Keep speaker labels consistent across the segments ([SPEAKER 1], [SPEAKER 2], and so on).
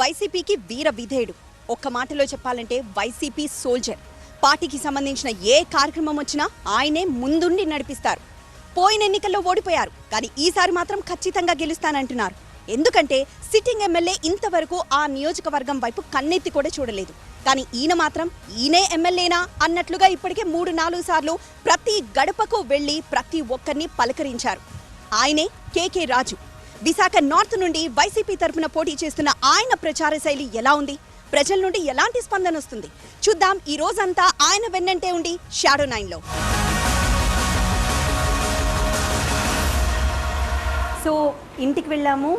[SPEAKER 1] వైసీపీకి వీర విధేయుడు. ఒక్క మాటలో చెప్పాలంటే వైసీపీ సోల్జర్. పార్టీకి సంబంధించిన ఏ కార్యక్రమం వచ్చినా ఆయనే ముందుండి నడిపిస్తారు. పోయిన ఎన్నికల్లో ఓడిపోయారు. కానీ ఈసారి మాత్రం ఖచ్చితంగా గెలుస్తానంటున్నారు. ఎందుకంటే సిట్టింగ్ ఎమ్మెల్యే ఇంతవరకు ఆ నియోజకవర్గం వైపు కన్నెత్తి కూడా చూడలేదు. కానీ ఈయన మాత్రం ఈయనే ఎమ్మెల్యేనా అన్నట్లుగా ఇప్పటికే మూడు నాలుగు సార్లు ప్రతి గడపకు వెళ్ళి ప్రతి ఒక్కరిని పలకరించారు. ఆయనే కేకే రాజు. విశాఖ నార్త్ నుండి వైసీపీ తరఫున పోటీ చేస్తున్న ఆయన ప్రచార శైలి ఎలా ఉంది? ప్రజల నుండి ఎలాంటి స్పందన వస్తుంది? చూద్దాం ఈ రోజంతా ఆయన వెన్నంటే ఉండి షాడో నైన్లో సో ఇంటికి వెళ్ళాము.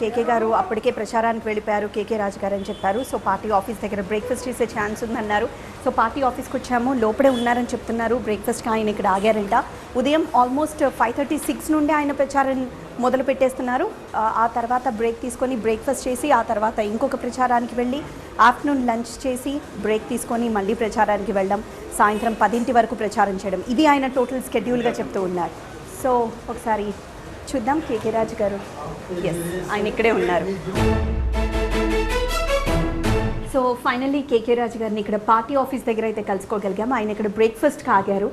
[SPEAKER 1] కేకే గారు అప్పటికే ప్రచారానికి వెళ్ళిపోయారు. కేకే రాజు గారు అని చెప్పారు. సో పార్టీ ఆఫీస్ దగ్గర బ్రేక్ఫాస్ట్ చేసే ఛాన్స్ ఉందన్నారు. సో పార్టీ ఆఫీస్కి వచ్చాము. లోపలే ఉన్నారని చెప్తున్నారు. బ్రేక్ఫాస్ట్కి ఆయన ఇక్కడ ఆగారంట. ఉదయం ఆల్మోస్ట్ ఫైవ్ థర్టీ సిక్స్ నుండి ఆయన ప్రచారం మొదలు పెట్టేస్తున్నారు. ఆ, తర్వాత బ్రేక్ తీసుకొని బ్రేక్ఫాస్ట్ చేసి ఆ తర్వాత ఇంకొక ప్రచారానికి వెళ్ళి ఆఫ్టర్నూన్ లంచ్ చేసి బ్రేక్ తీసుకొని మళ్ళీ ప్రచారానికి వెళ్ళడం సాయంత్రం పదింటి వరకు ప్రచారం చేయడం. ఇది ఆయన టోటల్ స్కెడ్యూల్గా చెప్తూ ఉన్నారు. సో ఒకసారి చూద్దాం కేకే రాజు గారు. ఎస్ ఆయన ఇక్కడే ఉన్నారు. సో ఫైనల్లీ కేకే రాజు గారిని ఇక్కడ పార్టీ ఆఫీస్ దగ్గర అయితే కలుసుకోగలిగాం. ఆయన ఇక్కడ బ్రేక్ఫాస్ట్కి ఆగారు.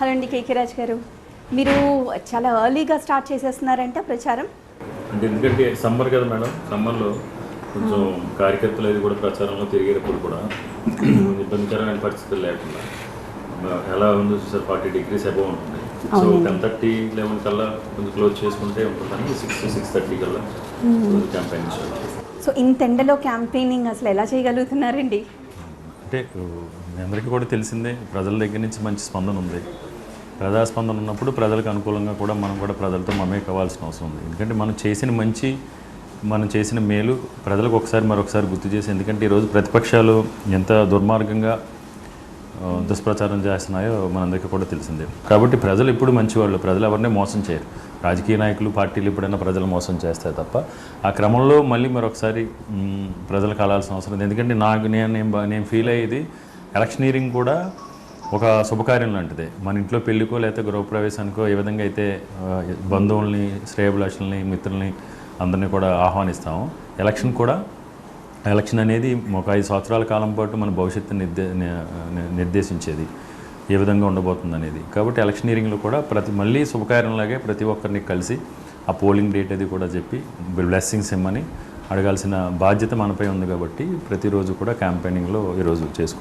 [SPEAKER 1] హలో అండి కేకే రాజు గారు. మీరు చాలా ఎర్లీగా స్టార్ట్ చేసేస్తున్నారంట ప్రచారం?
[SPEAKER 2] అంటే ఎందుకంటే సమ్మర్ కదా మేడం. సమ్మర్లో కొంచెం కార్యకర్తలు అది కూడా ప్రచారంలో తిరిగేటప్పుడు కూడా ఇబ్బందికరమైన పరిస్థితులు లేకుండా ఎలా ఉందో చూసారు ఫార్టీ డిగ్రీస్ అబౌవ్ ఉంటుంది. సో టెన్ థర్టీ లెవెన్ కల్లా కొంచెం క్లోజ్ చేసుకుంటే ఉంటుందని సిక్స్ సిక్స్ థర్టీ కల్లా క్యాంపెయిన్
[SPEAKER 1] సో ఇంత ఎండలో క్యాంపెయినింగ్ అసలు ఎలా చేయగలుగుతున్నారండి?
[SPEAKER 2] అంటే మీ అందరికీ కూడా తెలిసిందే ప్రజల దగ్గర నుంచి మంచి స్పందన ఉంది. ప్రజాస్పందన ఉన్నప్పుడు ప్రజలకు అనుకూలంగా కూడా మనం కూడా ప్రజలతో మమే కావాల్సిన అవసరం ఉంది. ఎందుకంటే మనం చేసిన మంచి మనం చేసిన మేలు ప్రజలకు ఒకసారి మరొకసారి గుర్తు చేసి ఎందుకంటే ఈరోజు ప్రతిపక్షాలు ఎంత దుర్మార్గంగా దుష్ప్రచారం చేస్తున్నాయో మనందరికీ కూడా తెలిసిందే. కాబట్టి ప్రజలు ఎప్పుడు మంచివాళ్ళు ప్రజలు ఎవరిని మోసం చేయరు. రాజకీయ నాయకులు పార్టీలు ఎప్పుడైనా ప్రజలు మోసం చేస్తాయి తప్ప ఆ క్రమంలో మళ్ళీ మరొకసారి ప్రజలు కాలాల్సిన అవసరం ఉంది. ఎందుకంటే నాకు నేను నేను ఫీల్ అయ్యేది ఎలక్షనీరింగ్ కూడా ఒక శుభకార్యం లాంటిదే. మన ఇంట్లో పెళ్ళికో లేకపోతే గృహప్రవేశానికో ఏ విధంగా అయితే బంధువుల్ని శ్రేయభిలాషుల్ని మిత్రుల్ని అందరినీ కూడా ఆహ్వానిస్తాము ఎలక్షన్ కూడా ఎలక్షన్ అనేది ఒక ఐదు సంవత్సరాల కాలం పాటు మన భవిష్యత్తు నిర్దే నిర్దేశించేది. ఏ విధంగా ఉండబోతుంది అనేది కాబట్టి ఎలక్షనీరింగ్లో కూడా ప్రతి మళ్ళీ శుభకార్యంలాగే ప్రతి ఒక్కరిని కలిసి ఆ పోలింగ్ డేట్ అది కూడా చెప్పి బ్లెస్సింగ్స్ ఇమ్మని అడగాల్సిన బాధ్యత మనపై ఉంది కాబట్టి ప్రతిరోజు కూడా క్యాంపెయినింగ్లో ఈరోజు చేసుకుంటాం